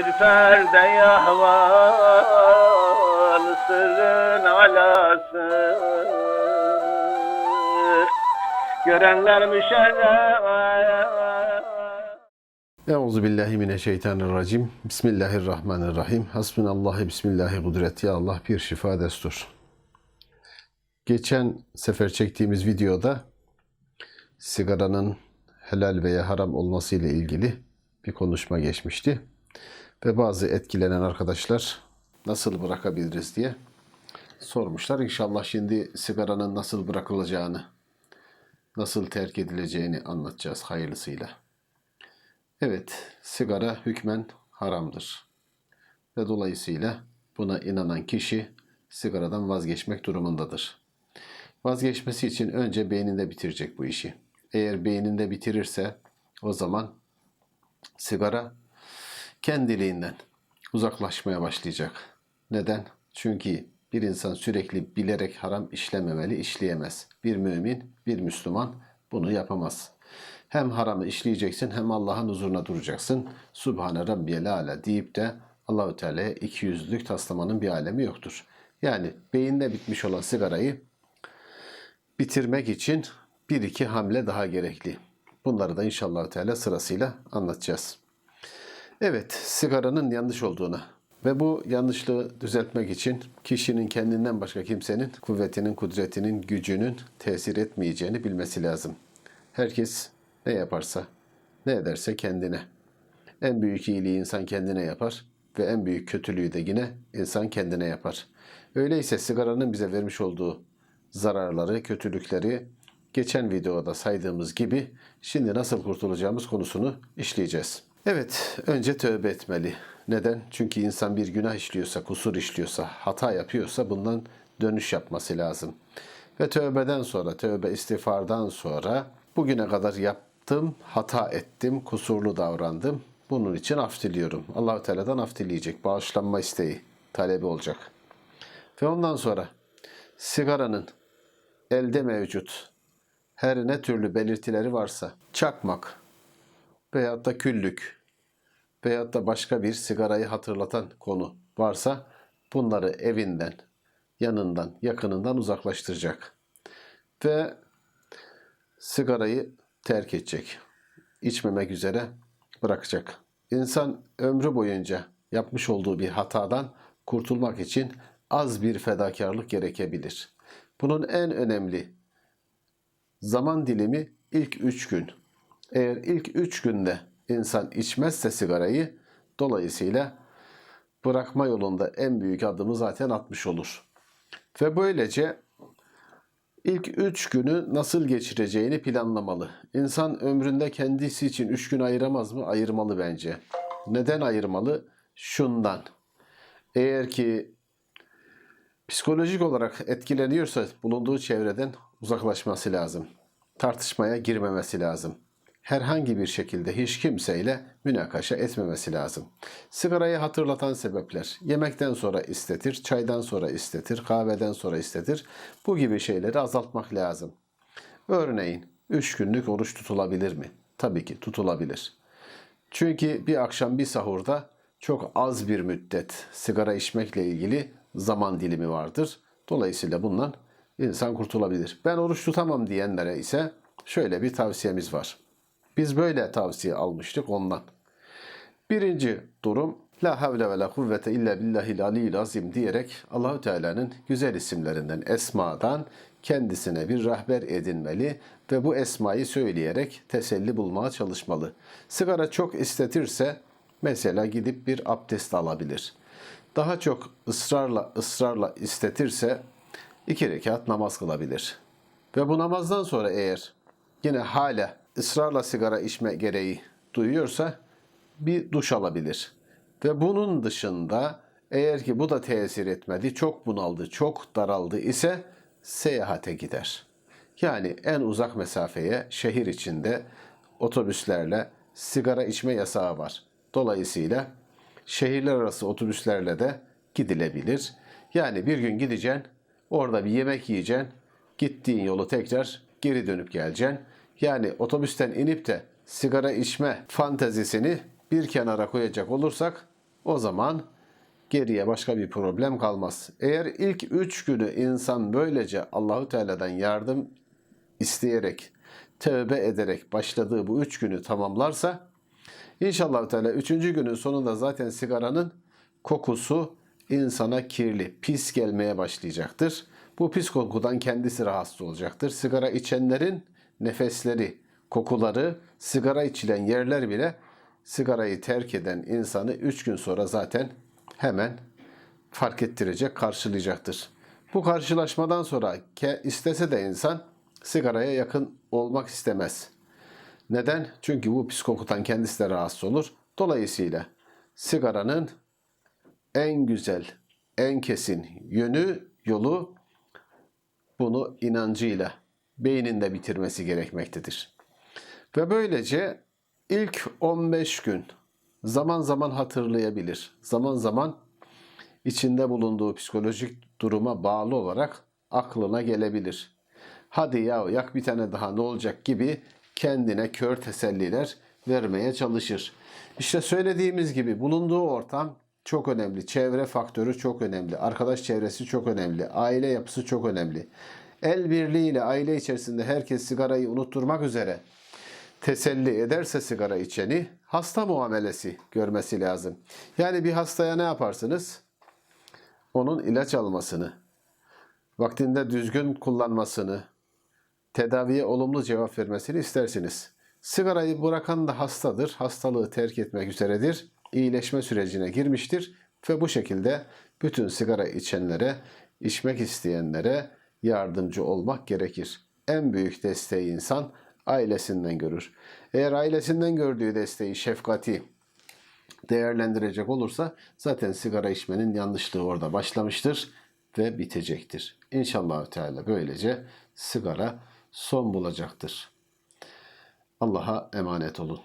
Bir perde yahval sırrın alası Görenler müşerref Euzu billahi mineşşeytanirracim. Bismillahirrahmanirrahim. Hasbunallah bismillahi kudret. Ya Allah bir şifa destur. Geçen sefer çektiğimiz videoda sigaranın helal veya haram olması ile ilgili bir konuşma geçmişti. Ve bazı etkilenen arkadaşlar nasıl bırakabiliriz diye sormuşlar. İnşallah şimdi sigaranın nasıl bırakılacağını, nasıl terk edileceğini anlatacağız hayırlısıyla. Evet, sigara hükmen haramdır. Ve dolayısıyla buna inanan kişi sigaradan vazgeçmek durumundadır. Vazgeçmesi için önce beyninde bitirecek bu işi. Eğer beyninde bitirirse o zaman sigara kendiliğinden uzaklaşmaya başlayacak. Neden? Çünkü bir insan sürekli bilerek haram işlememeli, işleyemez. Bir mümin, bir Müslüman bunu yapamaz. Hem haramı işleyeceksin hem Allah'ın huzuruna duracaksın. Subhane Rabbiyel Ala deyip de Allahü Teala'ya iki yüzlülük taslamanın bir alemi yoktur. Yani beyinde bitmiş olan sigarayı bitirmek için bir iki hamle daha gerekli. Bunları da inşallah Teala sırasıyla anlatacağız. Evet, sigaranın yanlış olduğunu ve bu yanlışlığı düzeltmek için kişinin kendinden başka kimsenin kuvvetinin, kudretinin, gücünün tesir etmeyeceğini bilmesi lazım. Herkes ne yaparsa, ne ederse kendine. En büyük iyiliği insan kendine yapar ve en büyük kötülüğü de yine insan kendine yapar. Öyleyse sigaranın bize vermiş olduğu zararları, kötülükleri geçen videoda saydığımız gibi şimdi nasıl kurtulacağımız konusunu işleyeceğiz. Evet, önce tövbe etmeli. Neden? Çünkü insan bir günah işliyorsa, kusur işliyorsa, hata yapıyorsa bundan dönüş yapması lazım. Ve tövbeden sonra, tövbe istiğfardan sonra bugüne kadar yaptım, hata ettim, kusurlu davrandım. Bunun için af diliyorum. Allahu Teala'dan af dileyecek. Bağışlanma isteği, talebi olacak. Ve ondan sonra sigaranın elde mevcut her ne türlü belirtileri varsa çakmak veyahut da küllük veyahut da başka bir sigarayı hatırlatan konu varsa bunları evinden, yanından, yakınından uzaklaştıracak. Ve sigarayı terk edecek. İçmemek üzere bırakacak. İnsan ömrü boyunca yapmış olduğu bir hatadan kurtulmak için az bir fedakarlık gerekebilir. Bunun en önemli zaman dilimi ilk üç gün. Eğer ilk üç günde insan içmezse sigarayı dolayısıyla bırakma yolunda en büyük adımı zaten atmış olur. Ve böylece ilk üç günü nasıl geçireceğini planlamalı. İnsan ömründe kendisi için üç gün ayıramaz mı? Ayırmalı bence. Neden ayırmalı? Şundan. Eğer ki psikolojik olarak etkileniyorsa bulunduğu çevreden uzaklaşması lazım. Tartışmaya girmemesi lazım. Herhangi bir şekilde hiç kimseyle münakaşa etmemesi lazım. Sigarayı hatırlatan sebepler. Yemekten sonra istetir, çaydan sonra istetir, kahveden sonra istetir. Bu gibi şeyleri azaltmak lazım. Örneğin 3 günlük oruç tutulabilir mi? Tabii ki tutulabilir. Çünkü bir akşam bir sahurda çok az bir müddet sigara içmekle ilgili zaman dilimi vardır. Dolayısıyla bundan insan kurtulabilir. Ben oruç tutamam diyenlere ise şöyle bir tavsiyemiz var. Biz böyle tavsiye almıştık ondan. Birinci durum La havle ve la kuvvete illa billahil aliyyil azim diyerek Allahü Teala'nın güzel isimlerinden, esmadan kendisine bir rahber edinmeli ve bu esmayı söyleyerek teselli bulmaya çalışmalı. Sigara çok istetirse mesela gidip bir abdest alabilir. Daha çok ısrarla ısrarla istetirse iki rekat namaz kılabilir. Ve bu namazdan sonra eğer yine hala ısrarla sigara içme gereği duyuyorsa bir duş alabilir. Ve bunun dışında eğer ki bu da tesir etmedi, çok bunaldı, çok daraldı ise seyahate gider. Yani en uzak mesafeye şehir içinde otobüslerle sigara içme yasağı var. Dolayısıyla şehirler arası otobüslerle de gidilebilir. Yani bir gün gideceksin, orada bir yemek yiyeceksin, gittiğin yolu tekrar geri dönüp geleceksin. Yani otobüsten inip de sigara içme fantezisini bir kenara koyacak olursak O zaman geriye başka bir problem kalmaz. Eğer ilk üç günü insan böylece Allahu Teala'dan yardım isteyerek, tövbe ederek başladığı bu üç günü tamamlarsa İnşallah Teala üçüncü günün sonunda zaten sigaranın kokusu insana kirli, pis gelmeye başlayacaktır. Bu pis kokudan kendisi rahatsız olacaktır. Sigara içenlerin nefesleri, kokuları, sigara içilen yerler bile sigarayı terk eden insanı üç gün sonra zaten hemen fark ettirecek, karşılayacaktır. Bu karşılaşmadan sonra istese de insan sigaraya yakın olmak istemez. Neden? Çünkü bu pis kokutan kendisi de rahatsız olur. Dolayısıyla sigaranın en güzel, en kesin yönü, yolu bunu inancıyla beyninde bitirmesi gerekmektedir. Ve böylece ilk 15 gün zaman zaman hatırlayabilir. Zaman zaman içinde bulunduğu psikolojik duruma bağlı olarak aklına gelebilir. Hadi ya yak bir tane daha ne olacak gibi kendine kör teselliler vermeye çalışır. İşte söylediğimiz gibi bulunduğu ortam çok önemli. Çevre faktörü çok önemli. Arkadaş çevresi çok önemli. Aile yapısı çok önemli. El birliğiyle aile içerisinde herkes sigarayı unutturmak üzere teselli ederse sigara içeni hasta muamelesi görmesi lazım. Yani bir hastaya ne yaparsınız? Onun ilaç almasını, vaktinde düzgün kullanmasını, tedaviye olumlu cevap vermesini istersiniz. Sigarayı bırakan da hastadır, hastalığı terk etmek üzeredir, iyileşme sürecine girmiştir ve bu şekilde bütün sigara içenlere, içmek isteyenlere yardımcı olmak gerekir. En büyük desteği insan ailesinden görür. Eğer ailesinden gördüğü desteği, şefkati, değerlendirecek olursa zaten sigara içmenin yanlışlığı orada başlamıştır ve bitecektir. İnşallah Teala böylece sigara son bulacaktır. Allah'a emanet olun.